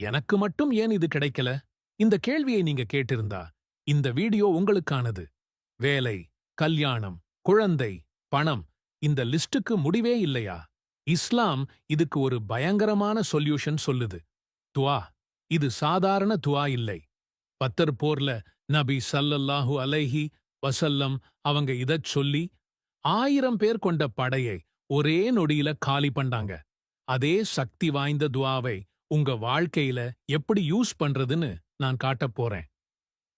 எனக்கு மட்டும் ஏன் இது கிடைக்கல? இந்த கேள்வியை நீங்க கேட்டிருந்தா இந்த வீடியோ உங்களுக்கானது. வேலை கல்யாணம் குழந்தை பணம் இந்த லிஸ்டுக்கு முடிவே இல்லையா? இஸ்லாம் இதுக்கு ஒரு பயங்கரமான சொல்யூஷன் சொல்லுது. துவா இது சாதாரண துவா இல்லை. பத்தர் போர்ல நபி சல்லல்லாஹு அலைஹி வசல்லம் அவங்க இதச் சொல்லி ஆயிரம் பேர் கொண்ட படையை ஒரே நொடியில காலி பண்ணாங்க. அதே சக்தி வாய்ந்த துவாவை உங்க வாழ்க்கையில எப்படி யூஸ் பண்றதுன்னு நான் காட்டப் போறேன்.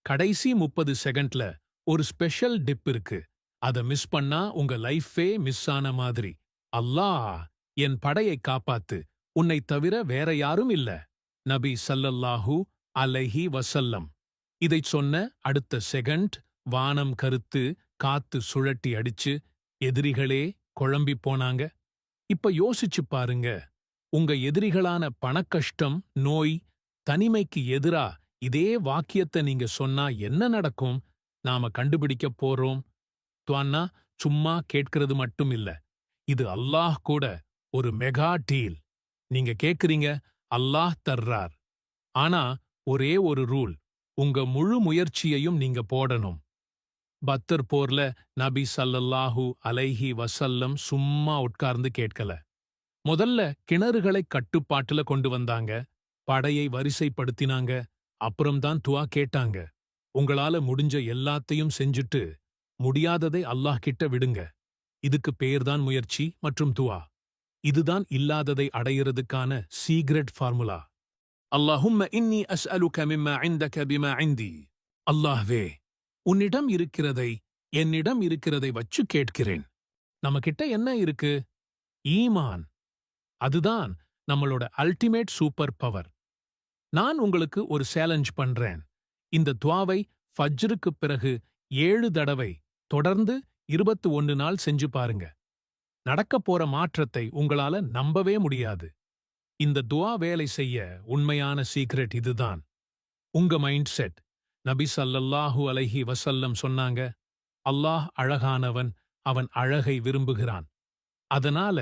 கடைசி முப்பது செகண்ட்ல ஒரு ஸ்பெஷல் டிப் இருக்கு. அத மிஸ் பண்ணா உங்க லைஃபே மிஸ் ஆன மாதிரி. அல்லாஹ் என் படையை காப்பாத்து. உன்னை தவிர வேற யாரும் இல்ல. நபி சல்லல்லாஹு அலைஹி வசல்லம் இதைச் சொன்ன அடுத்த செகண்ட் வானம் கருத்து காத்து சுழட்டி அடிச்சு எதிரிகளே குழம்பி போனாங்க. இப்ப யோசிச்சு பாருங்க. உங்க எதிரிகளான பணக்கஷ்டம் நோய் தனிமைக்கு எதிரா இதே வாக்கியத்தை நீங்க சொன்னா என்ன நடக்கும்? நாம கண்டுபிடிக்க போறோம். துவான்னா சும்மா கேட்கிறது மட்டும் இல்ல. இது அல்லாஹ் கூட ஒரு மெகா டீல். நீங்க கேக்குறீங்க அல்லாஹ் தர்றார். ஆனா ஒரே ஒரு ரூல். உங்க முழு முயற்சியையும் நீங்க போடணும். பத்தர் போர்ல நபி சல்லல்லாஹு அலைஹி வசல்லம் சும்மா உட்கார்ந்து கேட்கல. முதல்ல கிணறுகளை கட்டுப்பாட்டுல கொண்டு வந்தாங்க. படையை வரிசைப்படுத்தினாங்க. அப்புறம்தான் துவா கேட்டாங்க. உங்களால முடிஞ்ச எல்லாத்தையும் செஞ்சுட்டு முடியாததை அல்லாஹ் கிட்ட விடுங்க. இதுக்கு பேர்தான் முயற்சி மற்றும் துவா. இதுதான் இல்லாததை அடையிறதுக்கான சீக்ரெட் ஃபார்முலா. அல்லாஹும் இன்னி அஸ்அலுக மிம்மா இந்தக பிமா ஐந்தி அல்லாஹ்வே உன்னிடம் இருக்கிறதை என்னிடம் இருக்கிறதை வச்சு கேட்கிறேன். நம்மகிட்ட என்ன இருக்கு? ஈமான். அதுதான் நம்மளோட அல்டிமேட் சூப்பர் பவர் நான் உங்களுக்கு ஒரு சேலஞ்ச் பண்றேன். இந்த துவாவை ஃபஜ்ருக்கு பிறகு ஏழு தடவை தொடர்ந்து இருபத்து ஒன்னு நாள் செஞ்சு பாருங்க. நடக்கப் போற மாற்றத்தை உங்களால நம்பவே முடியாது. இந்த துவா வேலை செய்ய உண்மையான சீக்ரெட் இதுதான். உங்க மைண்ட் செட் நபி சல்லல்லாஹூ அலைஹி வசல்லம் சொன்னாங்க அல்லாஹ் அழகானவன் அவன் அழகை விரும்புகிறான். அதனால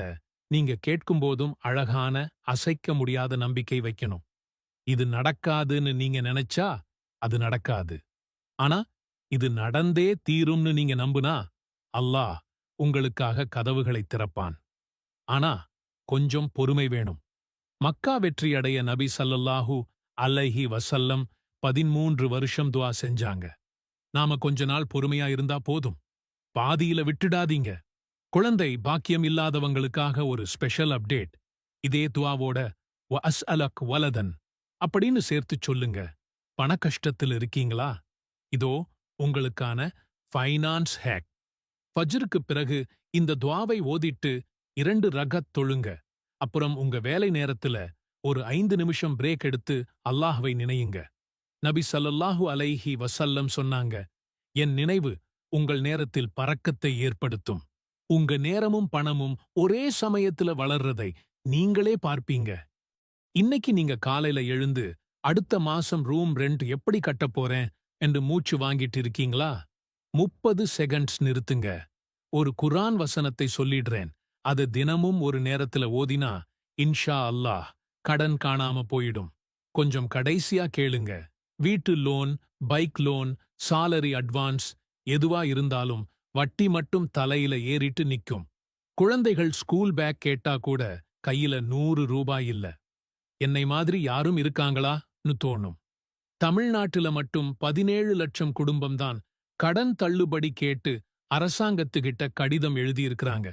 நீங்க கேட்கும்போதும் அழகான அசைக்க முடியாத நம்பிக்கை வைக்கணும். இது நடக்காதுன்னு நீங்க நினைச்சா அது நடக்காது. ஆனா இது நடந்தே தீரும்னு நீங்க நம்புனா அல்லாஹ் உங்களுக்காக கதவுகளை திறப்பான். ஆனா கொஞ்சம் பொறுமை வேணும். மக்கா வெற்றியடைய நபி சல்லல்லாஹு அலைஹி வசல்லம் பதிமூன்று வருஷம் துவா செஞ்சாங்க. நாம கொஞ்ச நாள் பொறுமையா இருந்தா போதும். பாதியில விட்டுடாதீங்க. குழந்தை பாக்கியம் இல்லாதவங்களுக்காக ஒரு ஸ்பெஷல் அப்டேட் இதே துவாவோட வ அஸ் அலக் வலதன் அப்படின்னு சேர்த்துச் சொல்லுங்க. பண கஷ்டத்தில் இருக்கீங்களா? இதோ உங்களுக்கான ஃபைனான்ஸ் ஹேக் ஃபஜ்ருக்கு பிறகு இந்த துவாவை ஓதிட்டு இரண்டு ரகத் தொழுங்க. அப்புறம் உங்க வேலை நேரத்துல ஒரு ஐந்து நிமிஷம் பிரேக் எடுத்து அல்லாஹ்வை நினையுங்க. நபி சல்லல்லாஹு அலைஹி வசல்லம் சொன்னாங்க என் நினைவு உங்கள் நேரத்தில் பறக்கத்தை ஏற்படுத்தும். உங்க நேரமும் பணமும் ஒரே சமயத்துல வளர்றதை நீங்களே பார்ப்பீங்க. இன்னைக்கு நீங்க காலையில எழுந்து அடுத்த மாசம் ரூம் ரெண்ட் எப்படி கட்டப் போறேன் என்று மூச்சு வாங்கிட்டு இருக்கீங்களா? முப்பது செகண்ட்ஸ் நிறுத்துங்க. ஒரு குரான் வசனத்தை சொல்லிடுறேன். அது தினமும் ஒரு நேரத்துல ஓதினா இன்ஷா அல்லாஹ் கடன் காணாம போயிடும். கொஞ்சம் கடைசியா கேளுங்க. வீட்டு loan bike loan salary advance எதுவா இருந்தாலும் வட்டி மட்டும் தலையில ஏறிட்டு நிக்கும். குழந்தைகள் ஸ்கூல் பேக் கேட்டா கூட கையில நூறு ரூபாய் இல்ல. என்னை மாதிரி யாரும் இருக்காங்களான்னு தோணும். தமிழ்நாட்டுல மட்டும் பதினேழு லட்சம் குடும்பம்தான் கடன் தள்ளுபடி கேட்டு அரசாங்கத்துக்கிட்ட கடிதம் எழுதியிருக்கிறாங்க.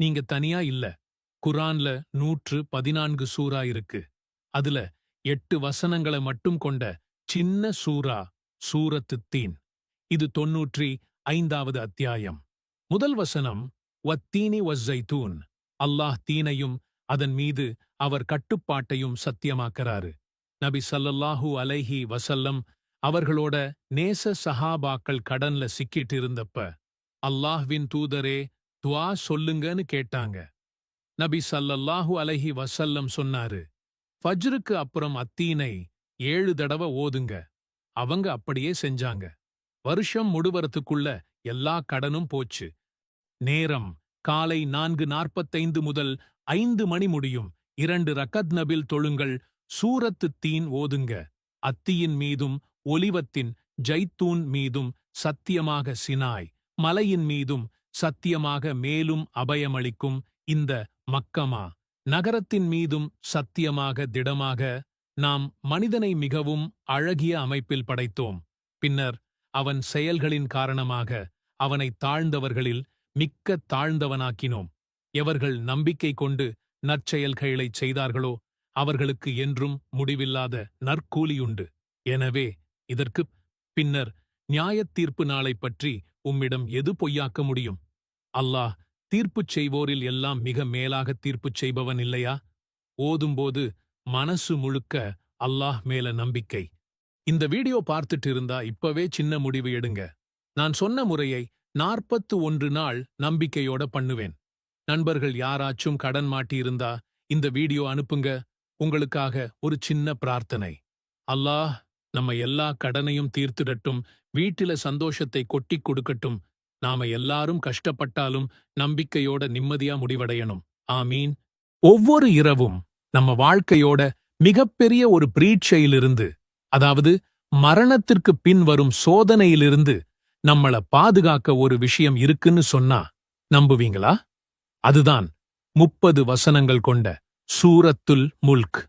நீங்க தனியா இல்ல. குரான்ல நூற்று பதினான்கு சூறா இருக்கு. அதுல எட்டு வசனங்களை மட்டும் கொண்ட சின்ன சூரா சூரத்து தீன். இது தொன்னூற்றி ஐந்தாவது அத்தியாயம். முதல் வசனம் வத்தீனி வஸ்ஸைதூன். அல்லாஹ் தீனையும் அதன் மீது அவர் கட்டுப்பாட்டையும் சத்தியமாக்கிறாரு. நபி சல்லல்லாஹு அலைஹி வசல்லம் அவர்களோட நேச சஹாபாக்கள் கடன்ல சிக்கிட்டு இருந்தப்ப அல்லாஹ்வின் தூதரே துவா சொல்லுங்கன்னு கேட்டாங்க. நபி சல்லல்லாஹு அலைஹி வசல்லம் சொன்னாரு ஃபஜ்ருக்கு அப்புறம் அத்தீனை ஏழு தடவை ஓதுங்க. அவங்க அப்படியே செஞ்சாங்க. வருஷம் முடுவரத்துக்குள்ள எல்லா கடனும் போச்சு. நேரம் காலை நான்கு நாற்பத்தைந்து முதல் ஐந்து மணி முடியும். இரண்டு ரக்கத் நபில் தொழுங்கள் சூரத்து தீன் ஓதுங்க. அத்தியின் மீதும் ஒலிவத்தின் ஜைத்தூன் மீதும் சத்தியமாக சினாய். மலையின் மீதும் சத்தியமாக மேலும் அபயமளிக்கும் இந்த மக்கமா? நகரத்தின் மீதும் சத்தியமாக திடமாக நாம் மனிதனை மிகவும் அழகிய அமைப்பில் படைத்தோம். பின்னர் அவன் செயல்களின் காரணமாக அவனை தாழ்ந்தவர்களில் மிக்க தாழ்ந்தவனாக்கினோம். எவர்கள் நம்பிக்கை கொண்டு நற்செயல்களைச் செய்தார்களோ அவர்களுக்கு என்றும் முடிவில்லாத நற்கூலியுண்டு. எனவே இதற்குப் பின்னர் நியாயத் தீர்ப்பு நாளைப் பற்றி உம்மிடம் எது பொய்யாக்க முடியும்? அல்லாஹ் தீர்ப்புச் செய்வோரில் எல்லாம் மிக மேலாக தீர்ப்புச் செய்பவன் இல்லையா? ஓதும்போது மனசு முழுக்க அல்லாஹ் மேல நம்பிக்கை. இந்த வீடியோ பார்த்துட்டு இருந்தா இப்பவே சின்ன முடிவு எடுங்க. நான் சொன்ன முறையை நாற்பத்து ஒன்று நாள் நம்பிக்கையோட பண்ணுவேன். நண்பர்கள் யாராச்சும் கடன் மாட்டியிருந்தா இந்த வீடியோ அனுப்புங்க. உங்களுக்காக ஒரு சின்ன பிரார்த்தனை. அல்லாஹ் நம்ம எல்லா கடனையும் தீர்த்திடட்டும் வீட்டில சந்தோஷத்தை கொட்டிக் கொடுக்கட்டும். நாம எல்லாரும் கஷ்டப்பட்டாலும் நம்பிக்கையோட நிம்மதியா முடிவடையணும். ஆமீன். ஒவ்வொரு இரவும் நம்ம வாழ்க்கையோட மிகப்பெரிய ஒரு பிரீட்சையிலிருந்து அதாவது மரணத்திற்கு பின் வரும் சோதனையிலிருந்து நம்மள பாதுகாக்க ஒரு விஷயம் இருக்குன்னு சொன்னா நம்புவீங்களா? அதுதான் முப்பது வசனங்கள் கொண்ட சூரத்துல் முல்க்.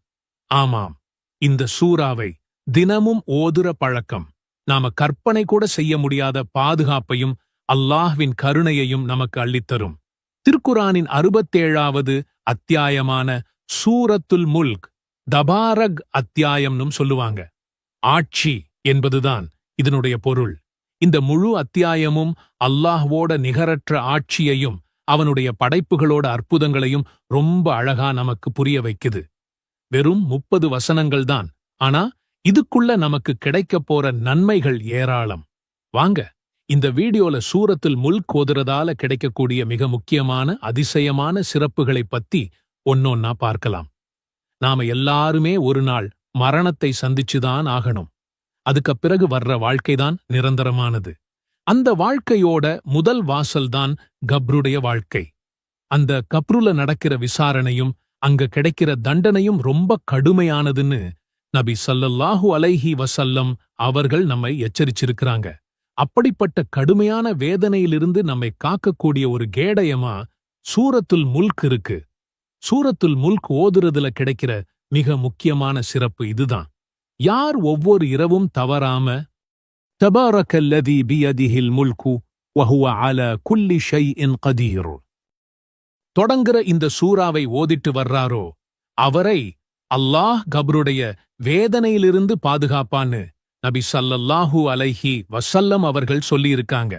ஆமாம் இந்த சூறாவை தினமும் ஓதுற பழக்கம். நாம கற்பனை கூட செய்ய முடியாத பாதுகாப்பையும் அல்லாஹ்வின் கருணையையும் நமக்கு அள்ளித்தரும். திருக்குரானின் அறுபத்தேழாவது அத்தியாயமான சூரத்துல் முல்க் தபாரக் அத்தியாயம்னும் சொல்லுவாங்க. ஆட்சி என்பதுதான் இதனுடைய பொருள். இந்த முழு அத்தியாயமும் அல்லாஹ்வோட நிகரற்ற ஆட்சியையும் அவனுடைய படைப்புகளோட அற்புதங்களையும் ரொம்ப அழகா நமக்கு புரிய வைக்குது. வெறும் முப்பது வசனங்கள்தான் ஆனா இதுக்குள்ள நமக்கு கிடைக்கப் போற நன்மைகள் ஏராளம். வாங்க இந்த வீடியோல சூரத்தில் முல் கோதுறதால கிடைக்கக்கூடிய மிக முக்கியமான அதிசயமான சிறப்புகளைப் பத்தி ஒன்னொன்னா பார்க்கலாம். நாம எல்லாருமே ஒரு நாள் மரணத்தை சந்திச்சுதான் ஆகணும். அதுக்குப் பிறகு வர்ற வாழ்க்கைதான் நிரந்தரமானது. அந்த வாழ்க்கையோட முதல் வாசல்தான் கப்ருடைய வாழ்க்கை. அந்த கப்ருல நடக்கிற விசாரணையும் அங்க கிடைக்கிற தண்டனையும் ரொம்ப கடுமையானதுன்னு நபி சல்லல்லாஹு அலைஹி வசல்லம் அவர்கள் நம்மை எச்சரிச்சிருக்கிறாங்க. அப்படிப்பட்ட கடுமையான வேதனையிலிருந்து நம்மை காக்கக்கூடிய ஒரு கேடயமா சூரத்துல் முல்க் இருக்கு. சூரத்துல் முல்க் ஓதுறதுல கிடைக்கிற மிக முக்கியமான சிறப்பு இதுதான். யார் ஒவ்வொரு இரவும் தவறாம தபாரக்கல்லதி பியதிஹில் முல்கு வஹுவ அல குல்லி ஷை இன் கதீர் தொடங்குற இந்த சூறாவை ஓதிட்டு வர்றாரோ அவரை அல்லாஹ் கபருடைய வேதனையிலிருந்து பாதுகாப்பான்னு நபி சல்லல்லாஹூ அலைஹி வசல்லம் அவர்கள் சொல்லியிருக்காங்க.